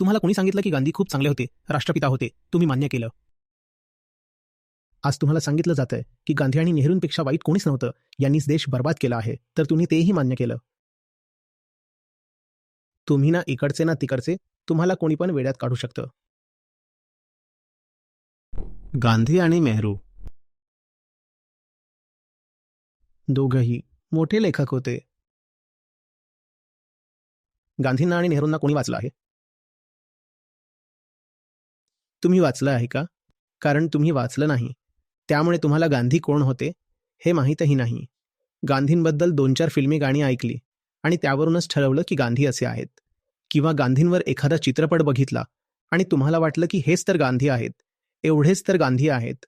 तुम्हाला कोणी सांगितलं की गांधी खूप चांगले होते राष्ट्रपिता होते तुम्ही मान्य केलं? आज तुम्हाला सांगितलं जात आहे की गांधी आणि नेहरूंपेक्षा वाईट कोणीच नव्हतं यांनीच देश बर्बाद केला आहे तर तुम्ही तेही मान्य केलं. तुम्ही ना इकडचे ना तिकडचे तुम्हाला कोणी पण वेड्यात काढू शकतं. गांधी आणि नेहरू. दोघही मोठे लेखक होते. गांधींना आणि नेहरूंना कोणी वाचलं आहे? तुम्ही वाचलं आहे का? कारण तुम्ही वाचलं नाही. त्यामुळे तुम्हाला गांधी कोण होते? हे माहीतही नाही. गांधींबद्दल दोन चार फिल्मी गाणी ऐकली आणि त्यावरूनच ठरवलं की गांधी असे आहेत. किंवा गांधींवर एखादा चित्रपट बघितला आणि तुम्हाला वाटलं की हेच तर गांधी आहेत. एवढेच तर गांधी आहेत.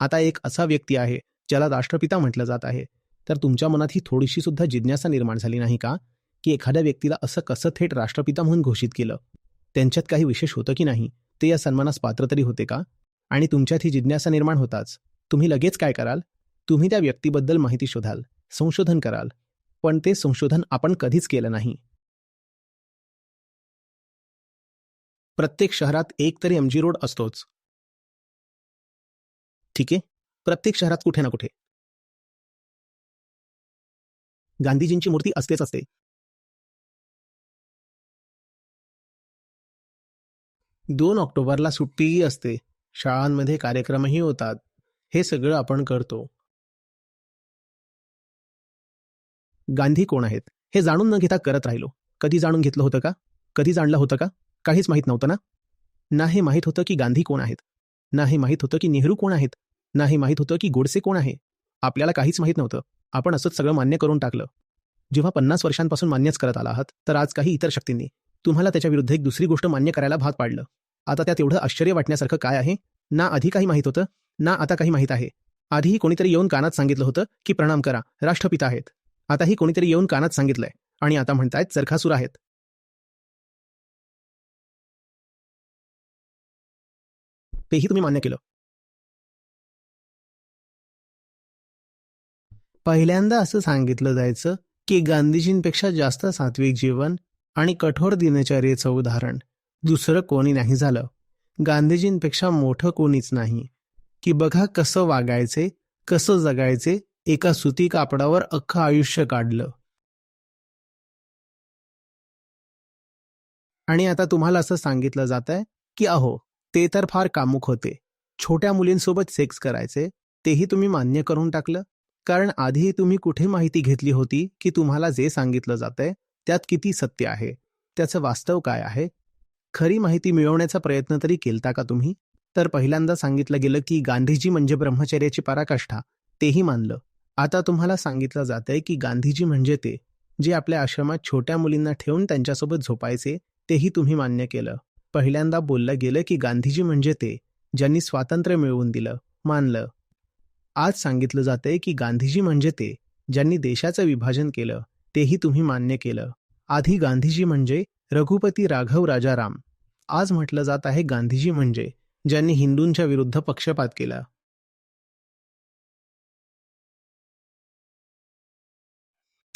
आता एक असा व्यक्ती आहे ज्याला राष्ट्रपिता म्हटलं जात आहे. तर तुमच्या मनात ही थोडीशी सुद्धा जिज्ञासा निर्माण झाली नाही का? की एखाद्या व्यक्तीला असं कसं थेट राष्ट्रपिता म्हणून घोषित केलं? त्यांच्यात काही विशेष होतं की नाही? ते या सन्मानास पात्र तरी होते का? आणि तुमच्यात ही जिज्ञासा निर्माण होताच. तुम्ही लगेच काय कराल? तुम्ही त्या व्यक्तीबद्दल माहिती शोधाल संशोधन कराल. पण ते संशोधन आपण कधीच केलं नाही. प्रत्येक शहरात एक तरी एमजी रोड असतोच. ठीक आहे? प्रत्येक शहरात कुठे ना कुठे. गांधीजींची मूर्ती असतेच असते. दोन ऑक्टोबरला सुट्टीही असते. शाळांमध्ये कार्यक्रमही होतात. हे सगळं आपण करतो. गांधी कोण आहेत? हे जाणून न घेता करत राहिलो. कधी जाणून घेतलं होतं का? कधी जाणलं होतं का? काहीच माहीत नव्हतं ना? ना हे माहीत होतं की गांधी कोण आहेत. ना हे माहीत होतं की नेहरू कोण आहेत. ना हे माहीत होतं की गोडसे कोण आहे. आपल्याला काहीच माहीत नव्हतं. आपण असंच सगळं मान्य करून टाकलं. जेव्हा पन्नास वर्षांपासून मान्यच करत आला आहात तर आज काही इतर शक्तींनी. तुम्हाला त्याच्याविरुद्ध एक दुसरी गोष्ट मान्य करायला भाग पाडलं. आता त्यात एवढं आश्चर्य वाटण्यासारखं काय आहे? ना आधी काही माहीत होतं ना आता काही माहीत आहे. आधीही कोणीतरी येऊन कानात सांगितलं होतं की प्रणाम करा राष्ट्रपिता आहेत. आताही कोणीतरी येऊन कानात सांगितलंय आणि आता म्हणतायत चरखासूर आहेत. तेही तुम्ही मान्य केलं. पहिल्यांदा असं सांगितलं जायचं की गांधीजींपेक्षा जास्त सात्विक जीवन आणि कठोर दिनचर्येचं उदाहरण. दुसरं कोणी नाही झालं. गांधीजींपेक्षा मोठं कोणीच नाही. की बघा कसं वागायचे कसं जगायचे एका सुती कापडावर अख्खं आयुष्य काढलं. आणि आता तुम्हाला असं सांगितलं जात आहे की अहो ते तर फार कामुक होते. छोट्या मुलींसोबत सेक्स करायचे तेही तुम्ही मान्य करून टाकलं. कारण आधी तुम्ही कुठे माहिती घेतली होती की तुम्हाला जे सांगितलं जातंय त्यात किती सत्य आहे? त्याचं वास्तव काय आहे? खरी माहिती मिळवण्याचा प्रयत्न तरी केलता का तुम्ही? तर पहिल्यांदा सांगितलं गेलं की गांधीजी म्हणजे ब्रह्मचर्याची पराकाष्ठा तेही मानलं. आता तुम्हाला सांगितलं जातंय की गांधीजी म्हणजे ते जे आपल्या आश्रमात छोट्या मुलींना ठेवून त्यांच्यासोबत झोपायचे तेही तुम्ही मान्य केलं. पहिल्यांदा बोललं गेलं की गांधीजी म्हणजे ते ज्यांनी स्वातंत्र्य मिळवून दिलं मानलं. आज सांगितलं जातंय की गांधीजी म्हणजे ते ज्यांनी देशाचं विभाजन केलं तेही तुम्ही मान्य केलं. आधी गांधीजी म्हणजे रघुपती राघव राजाराम. आज म्हटलं जात आहे गांधीजी म्हणजे ज्यांनी हिंदूंच्या विरुद्ध पक्षपात केला.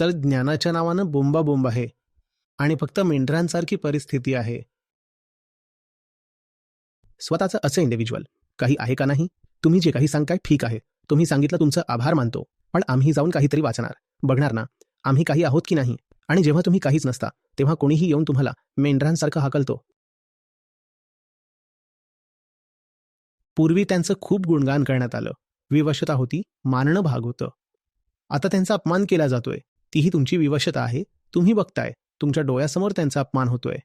तर ज्ञानाच्या नावानं बोंबाबोंब आहे. आणि फक्त मेंढरांसारखी परिस्थिती आहे. स्वतःचं असं इंडिव्हिज्युअल काही आहे का नाही? तुम्ही जे काही सांगताय ठीक आहे. तुम्ही सांगितलं तुमचं आभार मानतो. पण आम्ही जाऊन काहीतरी वाचणार. बघणार ना. आम्ही काही आहोत की नाही? आणि जेव्हा तुम्ही काहीच नसता तेव्हा कोणीही येऊन तुम्हाला मेंढरांसारखं हाकलतो. पूर्वी त्यांचं खूप गुणगान करण्यात आलं. विवशता होती मानणं भाग होतं. आता त्यांचा अपमान केला जातोय. तीही तुमची विवशता आहे तुम्ही बघताय. तुमच्या डोळ्यासमोर त्यांचा अपमान होतोय.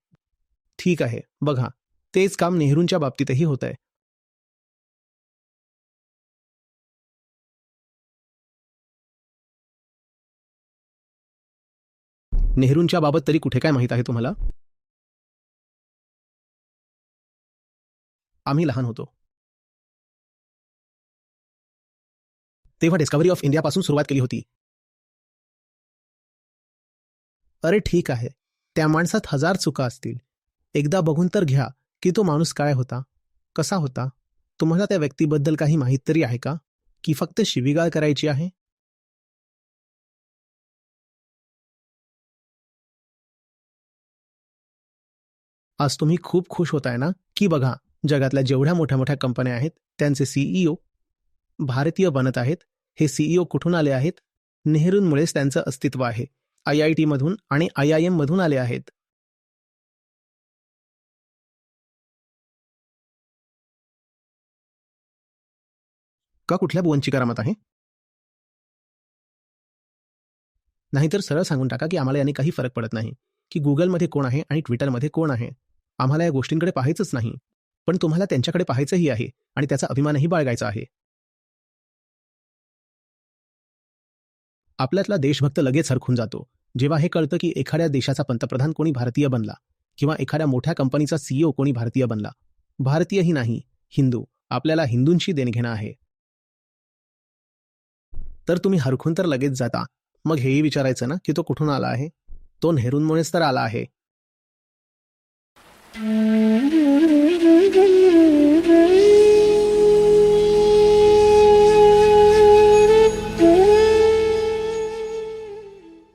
ठीक आहे बघा. तेच काम नेहरूंच्या बाबतीतही होत आहे नेहरूंच्या बाबत तरी कुठे काय माहीत आहे तुम्हाला? आम्ही लहान होतो. तेव्हा डिस्कव्हरी ऑफ इंडियापासून सुरुवात केली होती. अरे ठीक आहे. त्या माणसात हजार चुका असतील. एकदा बघून तर घ्या की तो माणूस काय होता? कसा होता? तुम्हाला त्या व्यक्तीबद्दल काही माहीत तरी आहे का? की फक्त शिवीगाळ करायची आहे? आज तुम्ही खूप खुश होताय ना? की बघा जगातल्या जेवढ्या मोठ्या मोठ्या कंपन्या आहेत त्यांचे सीईओ भारतीय बनत आहेत हे सीईओ कुठून आले आहेत? नेहरूंमुळेच त्यांचं अस्तित्व आहे. आय आय टी मधून आणि आय आय एम मधून आले आहेत. का कुठल्या बुवांची करामत आहे? नाहीतर सरळ सांगून टाका की आम्हाला यांनी काही फरक पडत नाही की गुगलमध्ये कोण आहे आणि ट्विटरमध्ये कोण आहे. आम्हाला या गोष्टींकडे पाहायचंच नाही पण तुम्हाला त्यांच्याकडे पाहायचंही आहे आणि त्याचा अभिमानही बाळगायचा आहे. आपल्यातला देशभक्त लगेच हरखून जातो. जेव्हा हे कळतं की एखाद्या देशाचा पंतप्रधान कोणी भारतीय बनला किंवा एखाद्या मोठ्या कंपनीचा सीईओ कोणी भारतीय बनला भारतीयही नाही हिंदू आपल्याला हिंदूंशी देणघेणं आहे. तर तुम्ही हरखून तर लगेच जाता. मग हेही विचारायचं ना की तो कुठून आला आहे? तो नेहरूंमुळेच तर आला आहे. Mm-hmm.